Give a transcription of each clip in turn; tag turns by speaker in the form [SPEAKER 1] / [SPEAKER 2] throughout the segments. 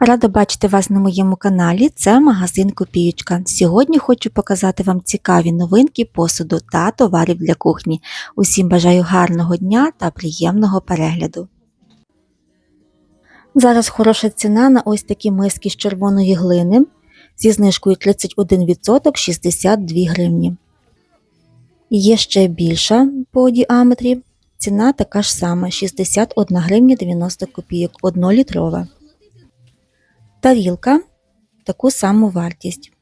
[SPEAKER 1] Рада бачити вас на моєму каналі. Це магазин Копіючка. Сьогодні хочу показати вам цікаві новинки посуду та товарів для кухні. Усім бажаю гарного дня та приємного перегляду. Зараз хороша ціна на ось такі миски з червоної глини зі знижкою 31% 62 гривні. Є ще більша по діаметрі. Ціна така ж сама 61 гривня 90 копійок 1 літрова. Тарілка таку саму вартість.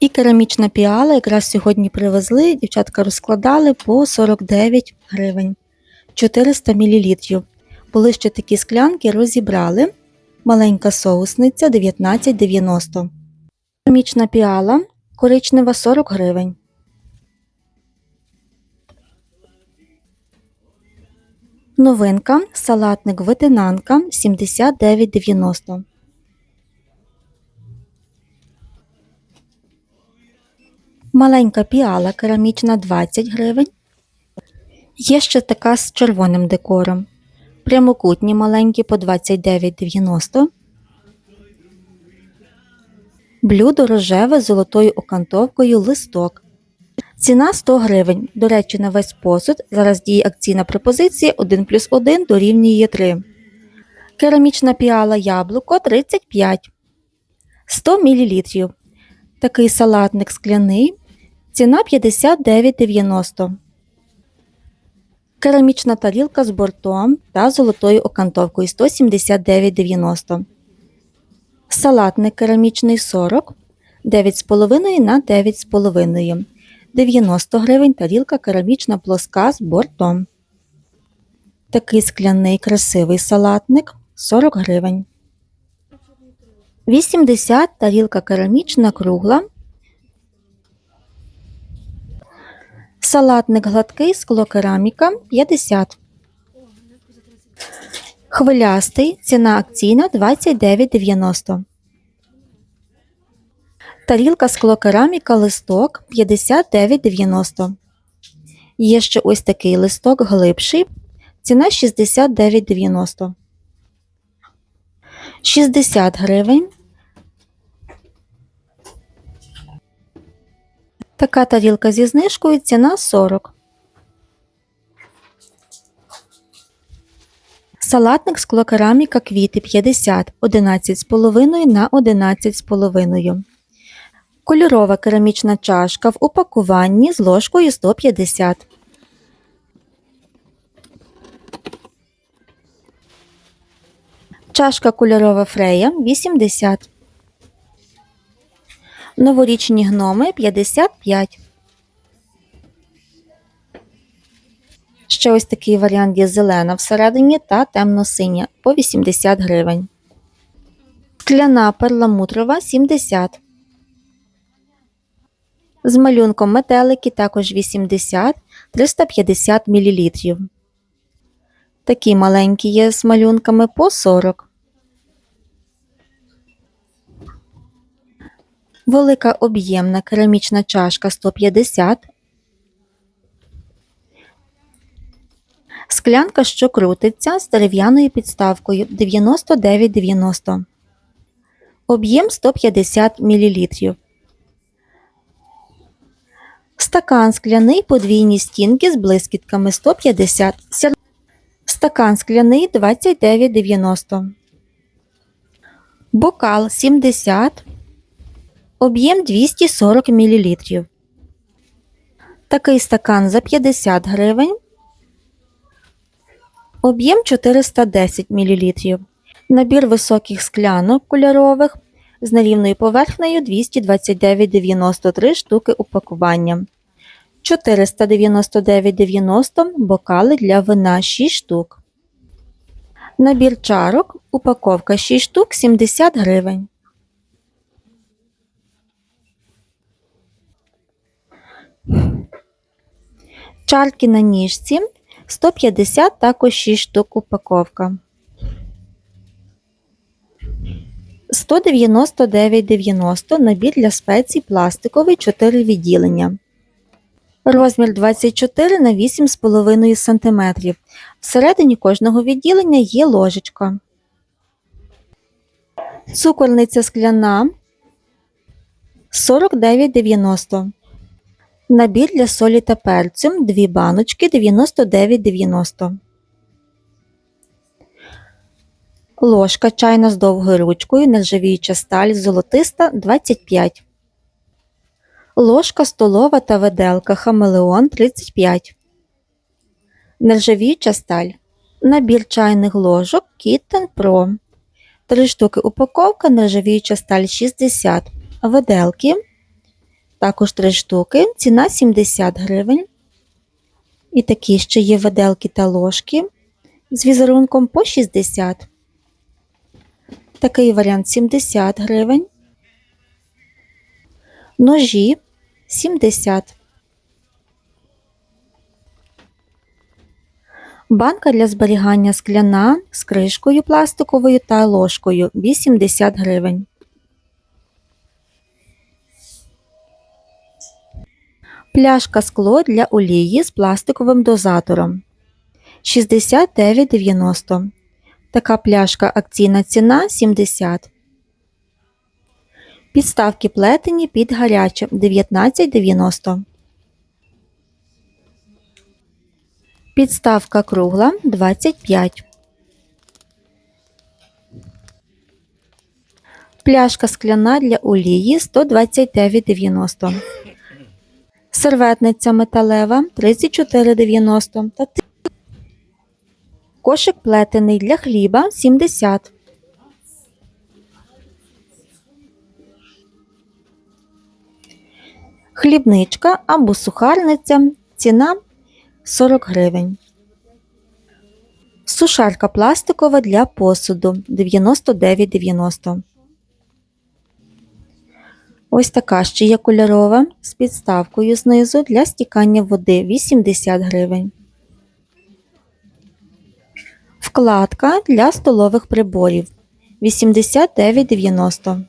[SPEAKER 1] І керамічна піала якраз сьогодні привезли, дівчатка розкладали по 49 гривень 400 мл. Були ще такі склянки, розібрали. Маленька соусниця 19,90. Керамічна піала коричнева 40 гривень. Новинка салатник витинанка 79,90. Маленька піала керамічна 20 гривень. Є ще така з червоним декором. Прямокутні маленькі по 29,90. Блюдо рожеве з золотою окантовкою листок. Ціна 100 гривень. До речі, на весь посуд зараз діє акційна пропозиція 1 плюс 1 дорівнює 3. Керамічна піала яблуко 35 100 мл. Такий салатник скляний. Ціна 59,90. Керамічна тарілка з бортом та золотою окантовкою 179,90. Салатник керамічний 40 9,5 на 9,5. 90 гривень тарілка керамічна плоска з бортом. Такий скляний красивий салатник 40 гривень. 80 тарілка керамічна кругла. Салатник гладкий склокераміка 50. Хвилястий ціна акційна 29,90. Тарілка склокераміка листок 59,90. Є ще ось такий листок глибший. Ціна 69,90. 60 гривень. Така тарілка зі знижкою ціна 40. Салатник склокераміка квіти 50 11,5 на 11,5. Кольорова керамічна чашка в упакуванні з ложкою 150. Чашка кольорова фрея 80. Новорічні гноми 55. Ще ось такий варіант є зелена всередині та темно-синя по 80 гривень. Скляна перламутрова 70. З малюнком метелики також 80 350 мл. Такі маленькі є з малюнками по 40. Велика об'ємна керамічна чашка 150. Склянка, що крутиться з дерев'яною підставкою 99,90. Об'єм 150 мл. Стакан скляний подвійні стінки з блискітками 150 Стакан скляний 29,90. Бокал 70. Об'єм 240 мл. Такий стакан за 50 гривень. Об'єм 410 мл. Набір високих склянок кольорових з нерівною поверхнею 229,93 штуки упакування. 499,90 бокали для вина 6 штук. Набір чарок, упаковка 6 штук 70 гривень. Чарки на ніжці 150 також 6 штук упаковка. 199,90 набір для спецій пластиковий 4 відділення. Розмір 24 на 8,5 см. Всередині кожного відділення є ложечка. Цукорниця скляна 49,90. Набір для солі та перцю 2 баночки 99,90. Ложка чайна з довгою ручкою, нержавіюча сталь, золотиста 25. Ложка столова та виделка хамелеон 35. Нержавіюча сталь. Набір чайних ложок Kitten Pro. 3 штуки упаковка, нержавіюча сталь 60. Виделки. Також 3 штуки. Ціна 70 гривень. І такі ще є виделки та ложки з візерунком по 60. Такий варіант 70 гривень. Ножі 70. Банка для зберігання скляна з кришкою пластиковою та ложкою 80 гривень. Пляшка скло для олії з пластиковим дозатором 69,90. Така пляшка акційна ціна 70. Підставки плетені під гаряче 19,90. Підставка кругла 25. Пляшка скляна для олії 129,90. Серветниця металева 34,90 та Кошик плетений для хліба 70. Хлібничка або сухарниця. Ціна 40 гривень. Сушарка пластикова для посуду 99,90. Ось така ще є кольорова з підставкою знизу для стікання води 80 гривень. Вкладка для столових приборів 89,90.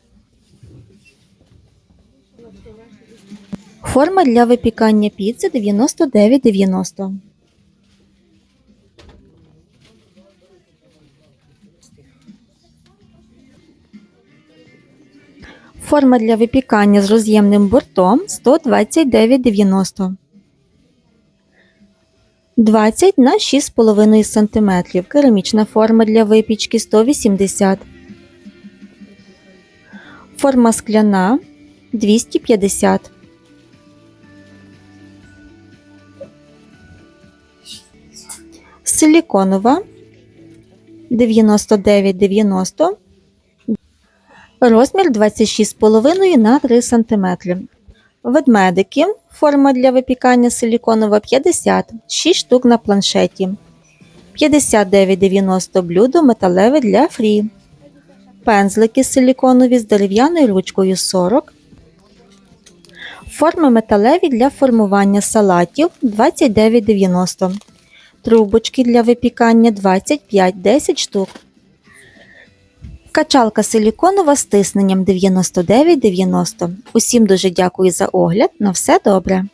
[SPEAKER 1] Форма для випікання піци 99,90. Форма для випікання з роз'ємним бортом 129,90. 20 на 6,5 см. Керамічна форма для випічки 180. Форма скляна 250. Силіконова 99,90. Розмір 26,5 на 3 см. Ведмедики. Форма для випікання силіконова 50, 6 штук на планшеті. 59,90 блюдо металеве для фрі. Пензлики силіконові з дерев'яною ручкою 40. Форми металеві для формування салатів 29,90. Трубочки для випікання 25-10 штук. Качалка силіконова з тисненням 99,90. Усім дуже дякую за огляд. На все добре!